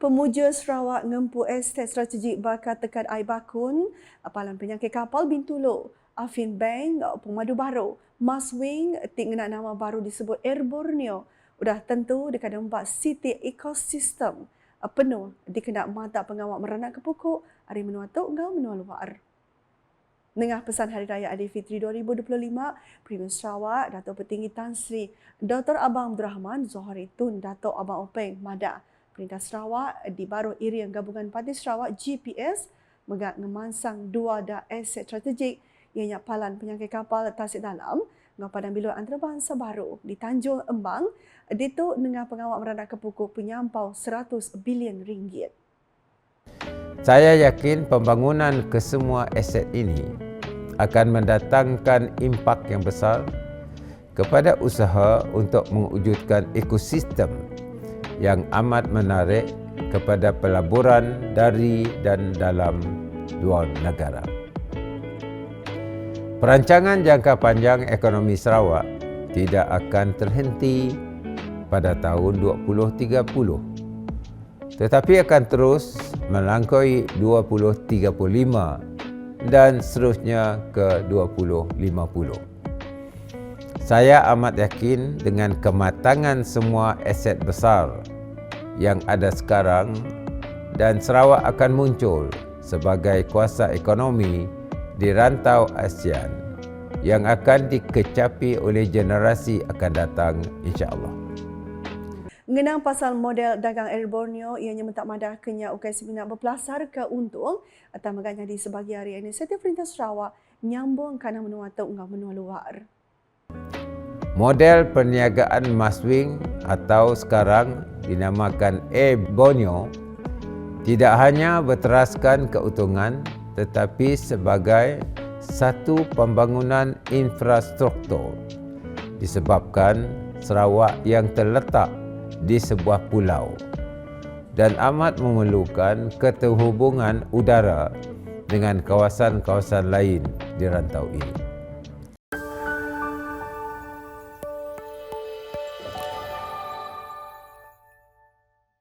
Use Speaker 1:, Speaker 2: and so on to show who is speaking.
Speaker 1: Pemuja Sarawak ngempu estet strategik bakal tekan air bakun, apalan penyakit kapal Bintulo, Afin Bank, Pemadu Baru, Maswing, tik ngena nama baru disebut Air Borneo. Udah tentu dekat empat city ekosistem penuh dikenak mata pengawal meranak ke pokok, hari menua tu engkau menua luar. Nengah pesan Hari Raya Aidilfitri 2025, Primus Sarawak, Datuk Petinggi Tan Sri Dr. Abang Abdul Rahman Zohari Tun, Datuk Abang Openg Mada, Perintah Sarawak di Baru Irian Gabungan Parti Sarawak GPS megak ngemansang dua da aset strategik ianya palan penyakit kapal tasik dalam dengan padang bilik antarabangsa baru di Tanjung Embang ditu dengan pengawal meranak kepukuk penyampau 100 bilion ringgit.
Speaker 2: Saya yakin pembangunan kesemua aset ini akan mendatangkan impak yang besar kepada usaha untuk mewujudkan ekosistem yang amat menarik kepada pelaburan dari dan dalam dua negara. Perancangan jangka panjang ekonomi Sarawak tidak akan terhenti pada tahun 2030 tetapi akan terus melangkaui 2035 dan seterusnya ke 2050. Saya amat yakin dengan kematangan semua aset besar yang ada sekarang dan Sarawak akan muncul sebagai kuasa ekonomi di rantau ASEAN yang akan dikecapi oleh generasi akan datang insya-Allah.
Speaker 1: Mengenang pasal model dagang Air Borneo, ianya mentak madah kenya ukai sebenar berpelasar ke untung atau meganya di sebagai hari ini. Setiap perintah Sarawak nyambung kerana menua atau enggak menua luar.
Speaker 2: Model perniagaan Maswing atau sekarang dinamakan Borneo tidak hanya berteraskan keuntungan tetapi sebagai satu pembangunan infrastruktur disebabkan Sarawak yang terletak di sebuah pulau dan amat memerlukan keterhubungan udara dengan kawasan-kawasan lain di rantau ini.